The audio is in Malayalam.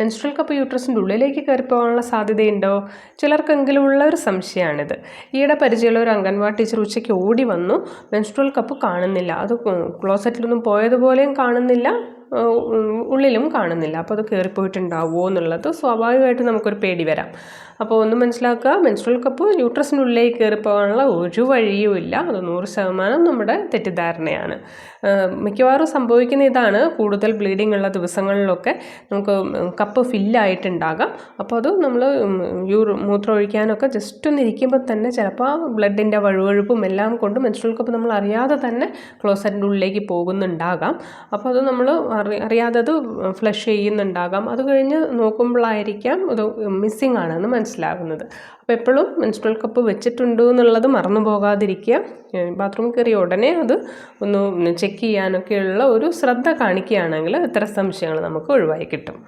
മെൻസ്ട്രൽ കപ്പ് യൂട്രസിന്റെ ഉള്ളിലേക്ക് കയറിപ്പോകാനുള്ള സാധ്യതയുണ്ടോ? ചിലർക്കെങ്കിലും ഉള്ള ഒരു സംശയമാണിത്. ഈയിടെ പരിചയമുള്ള ഒരു അംഗൻവാടി ടീച്ചർ ഉച്ചയ്ക്ക് ഓടി വന്നു. മെൻസ്ട്രൽ കപ്പ് കാണുന്നില്ല. അത് ക്ലോസറ്റിലൊന്നും പോയതുപോലെയും കാണുന്നില്ല. ഉള്ളിലും കാണുന്നില്ല. അപ്പോൾ അത് കയറിപ്പോയിട്ടുണ്ടാവുമോ എന്നുള്ളത് സ്വാഭാവികമായിട്ട് നമുക്കൊരു പേടി വരാം. അപ്പോൾ ഒന്ന് മനസ്സിലാക്കുക മെൻസ്ട്രൽ കപ്പ് യൂട്രസിനുള്ളിലേക്ക് കയറിപ്പോകാനുള്ള ഒരു വഴിയും ഇല്ല അത് നൂറ് ശതമാനം നമ്മുടെ തെറ്റിദ്ധാരണയാണ്. മിക്കവാറും സംഭവിക്കുന്ന ഇതാണ്. കൂടുതൽ ബ്ലീഡിംഗ് ഉള്ള ദിവസങ്ങളിലൊക്കെ നമുക്ക് കപ്പ് ഫില്ലായിട്ടുണ്ടാകാം അപ്പോൾ അത് നമ്മൾ യൂർ മൂത്രം ഒഴിക്കാനൊക്കെ ജസ്റ്റ് ഒന്ന് ഇരിക്കുമ്പോൾ തന്നെ ചിലപ്പോൾ ബ്ലഡിന്റെ വഴുവഴുപ്പും എല്ലാം കൊണ്ട് മെൻസ്ട്രൽ കപ്പ് നമ്മൾ അറിയാതെ തന്നെ ക്ലോസറ്റിന്റെ ഉള്ളിലേക്ക് പോകുന്നുണ്ടാകാം. അപ്പോൾ അത് നമ്മൾ അറി അറിയാതെ അത് ഫ്ലഷ് ചെയ്യുന്നുണ്ടാകാം. അത് കഴിഞ്ഞ് നോക്കുമ്പോഴായിരിക്കാം അത് മിസ്സിങ് ആണെന്ന് മനസ്സിലാകുന്നത്. അപ്പോൾ എപ്പോഴും മെൻസ്ട്രൽ കപ്പ് വെച്ചിട്ടുണ്ട് എന്നുള്ളത് മറന്നു പോകാതിരിക്കുക. ബാത്റൂമിൽ കയറിയ ഉടനെ അത് ഒന്ന് ചെക്ക് ചെയ്യാനൊക്കെയുള്ള ഒരു ശ്രദ്ധ കാണിക്കുകയാണെങ്കിൽ ഇത്തരം സംശയങ്ങൾ നമുക്ക് ഒഴിവായി കിട്ടും.